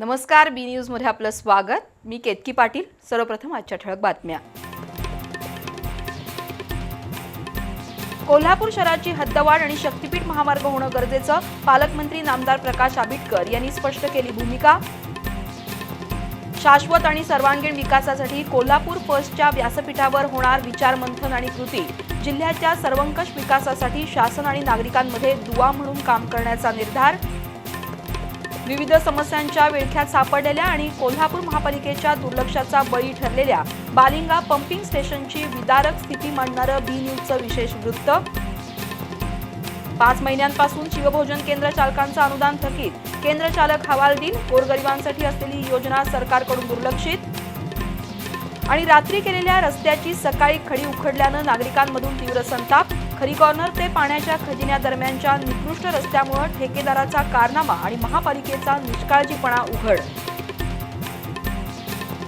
नमस्कार बी न्यूजमध्ये आपलं स्वागत. मी केतकी पाटील. सर्वप्रथम आजच्या ठळक बातम्या. कोल्हापूर शहराची हद्दवाढ आणि शक्तीपीठ महामार्ग होणं गरजेचं पालकमंत्री नामदार प्रकाश आबिटकर यांनी स्पष्ट केली भूमिका. शाश्वत आणि सर्वांगीण विकासासाठी कोल्हापूर फर्स्टच्या व्यासपीठावर होणार विचारमंथन आणि कृती. जिल्ह्याच्या सर्वंकष विकासासाठी शासन आणि नागरिकांमध्ये दुवा म्हणून काम करण्याचा निर्धार विविध समस्यांच्या विळख्यात सापडलेल्या आणि कोल्हापूर महापालिकेच्या दुर्लक्षाचा बळी ठरलेल्या बालिंगा पंपिंग स्टेशनची विदारक स्थिती मांडणारं बी न्यूजचं विशेष वृत्त. पाच महिन्यांपासून शिवभोजन केंद्र चालकांचं अनुदान थकीत. केंद्र चालक हवालदिल गोरगरिबांसाठी असलेली योजना सरकारकडून दुर्लक्षित. आणि रात्री केलेल्या रस्त्याची सकाळी खडी उखडल्यानं नागरिकांमधून तीव्र संताप. खरी कॉर्नर ते पाण्याच्या खजिन्यादरम्यानच्या निकृष्ट रस्त्यामुळे ठेकेदाराचा कारनामा आणि महापालिकेचा निष्काळजीपणा उघड.